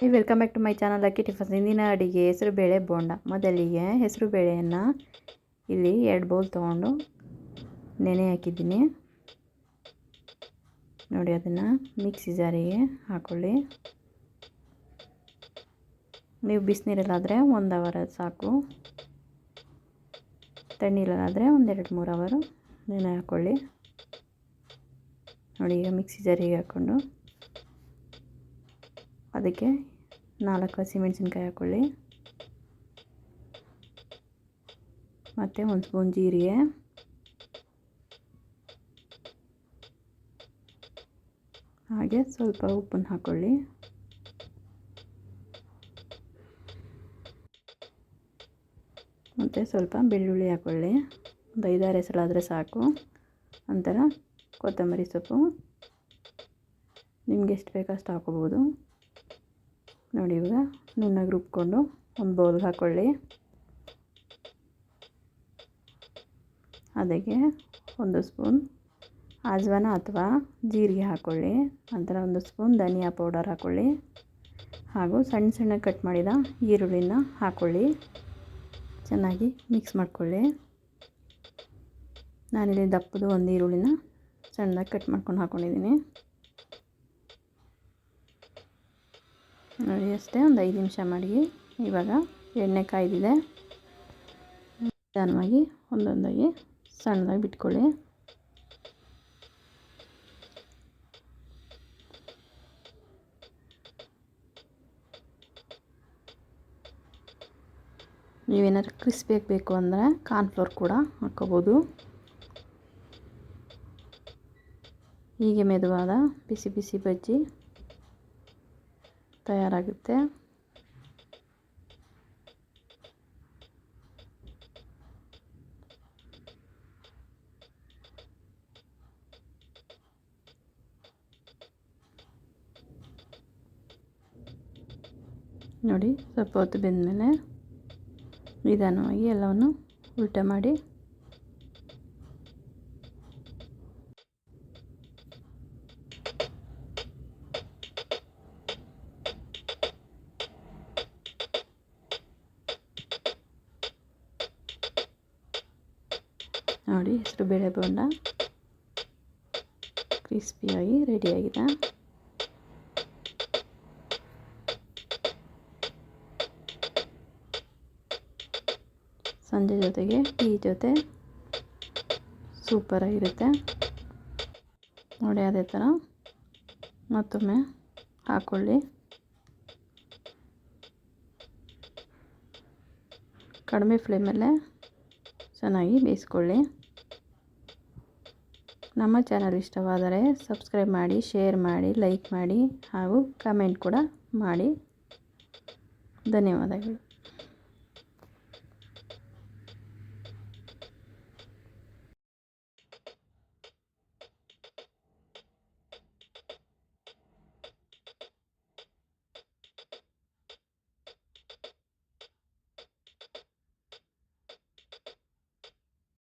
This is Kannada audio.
Welcome back to my channel ಅಕ್ಕಿ ಟಿಫನ್ ಇಂದಿನ ಅಡುಗೆ ಹೆಸರು ಬೇಳೆ ಬೋಂಡ. ಮೊದಲಿಗೆ ಹೆಸರು ಬೇಳೆಯನ್ನು ಇಲ್ಲಿ ಎರಡು ಬೌಲ್ ತೊಗೊಂಡು ನೆನೆ ಹಾಕಿದ್ದೀನಿ. ನೋಡಿ, ಅದನ್ನು ಮಿಕ್ಸಿ ಜಾರಿಗೆ ಹಾಕ್ಕೊಳ್ಳಿ ನೀವು ಬಿಸಿನೀರಲ್ಲಾದರೆ ಒಂದು ಅವರ್ ಸಾಕು. ತಣ್ಣೀರಲ್ಲಾದರೆ ಒಂದೆರಡು ಮೂರು ಅವರು ನೆನೆ ಹಾಕ್ಕೊಳ್ಳಿ ನೋಡಿ, ಈಗ ಮಿಕ್ಸಿ ಜಾರಿಗೆ ಹಾಕ್ಕೊಂಡು ಅದಕ್ಕೆ ನಾಲ್ಕು ಹಸಿಮೆಣ್ಸಿನ್ಕಾಯಿ ಹಾಕ್ಕೊಳ್ಳಿ. ಮತ್ತು ಒಂದು ಸ್ಪೂನ್ ಜೀರಿಗೆ. ಹಾಗೆ ಸ್ವಲ್ಪ ಉಪ್ಪನ್ನು ಹಾಕ್ಕೊಳ್ಳಿ. ಮತ್ತು ಸ್ವಲ್ಪ ಬೆಳ್ಳುಳ್ಳಿ ಹಾಕ್ಕೊಳ್ಳಿ. ಒಂದು ಐದಾರು ಹೆಸರಾದರೆ ಸಾಕು. ನಂತರ ಕೊತ್ತಂಬರಿ ಸೊಪ್ಪು. ನಿಮ್ಗೆ ಎಷ್ಟು ಬೇಕೋ ಅಷ್ಟು ಹಾಕೋಬೋದು ನೋಡಿ ಇವಾಗ ನುಣ್ಣಗೆ ರುಬ್ಕೊಂಡು ಒಂದು ಬೌಲ್ಗೆ ಹಾಕ್ಕೊಳ್ಳಿ ಅದಕ್ಕೆ ಒಂದು ಸ್ಪೂನ್ ಅಜ್ವಾನ ಅಥವಾ ಜೀರಿಗೆ ಹಾಕ್ಕೊಳ್ಳಿ ನಂತರ ಒಂದು ಸ್ಪೂನ್ ಧನಿಯಾ ಪೌಡರ್ ಹಾಕ್ಕೊಳ್ಳಿ ಹಾಗೂ ಸಣ್ಣ ಸಣ್ಣ ಕಟ್ ಮಾಡಿದ ಈರುಳ್ಳಿನ ಹಾಕ್ಕೊಳ್ಳಿ ಚೆನ್ನಾಗಿ ಮಿಕ್ಸ್ ಮಾಡಿಕೊಳ್ಳಿ. ನಾನಿಲ್ಲಿ ದಪ್ಪದು ಒಂದು ಈರುಳ್ಳಿನ ಸಣ್ಣದಾಗಿ ಕಟ್ ಮಾಡ್ಕೊಂಡು ಹಾಕ್ಕೊಂಡಿದ್ದೀನಿ ನೋಡಿ, ಅಷ್ಟೇ ಒಂದು ಐದು ನಿಮಿಷ ಮಾಡಿ. ಇವಾಗ ಎಣ್ಣೆ ಕಾಯ್ದಿದೆ. ನಿಧಾನವಾಗಿ ಒಂದೊಂದಾಗಿ ಸಣ್ಣದಾಗಿ ಬಿಟ್ಕೊಳ್ಳಿ. ನೀವೇನಾದ್ರು ಕ್ರಿಸ್ಪಿಯಾಗಿ ಬೇಕು ಅಂದರೆ ಕಾರ್ನ್ಫ್ಲೋರ್ ಕೂಡ ಹಾಕ್ಕೋಬೋದು. ಹೀಗೆ ಮೆದುವಾದ ಬಿಸಿ ಬಿಸಿ ಬಜ್ಜಿ ತಯಾರಾಗುತ್ತೆ. ನೋಡಿ ಸ್ವಲ್ಪ ಹೊತ್ತು ಬೆಂದಮೇಲೆ ನಿಧಾನವಾಗಿ ಎಲ್ಲವನ್ನು ಉಲ್ಟ ಮಾಡಿ ನೋಡಿ ಹೆಸರು ಬೇಳೆ ಬೋಂಡ ಕ್ರಿಸ್ಪಿಯಾಗಿ ರೆಡಿಯಾಗಿದೆ ಸಂಜೆ ಜೊತೆಗೆ ಟೀ ಜೊತೆ ಸೂಪರಾಗಿರುತ್ತೆ ನೋಡಿ, ಅದೇ ಥರ ಮತ್ತೊಮ್ಮೆ ಹಾಕ್ಕೊಳ್ಳಿ ಕಡಿಮೆ ಫ್ಲೇಮಲ್ಲೇ ಚೆನ್ನಾಗಿ ಬೇಯಿಸ್ಕೊಳ್ಳಿ. ನಮ್ಮ ಚಾನಲ್ ಇಷ್ಟವಾದರೆ ಸಬ್ಸ್ಕ್ರೈಬ್ ಮಾಡಿ ಶೇರ್ ಮಾಡಿ ಲೈಕ್ ಮಾಡಿ ಹಾಗೂ ಕಮೆಂಟ್ ಕೂಡ ಮಾಡಿ. ಧನ್ಯವಾದಗಳು.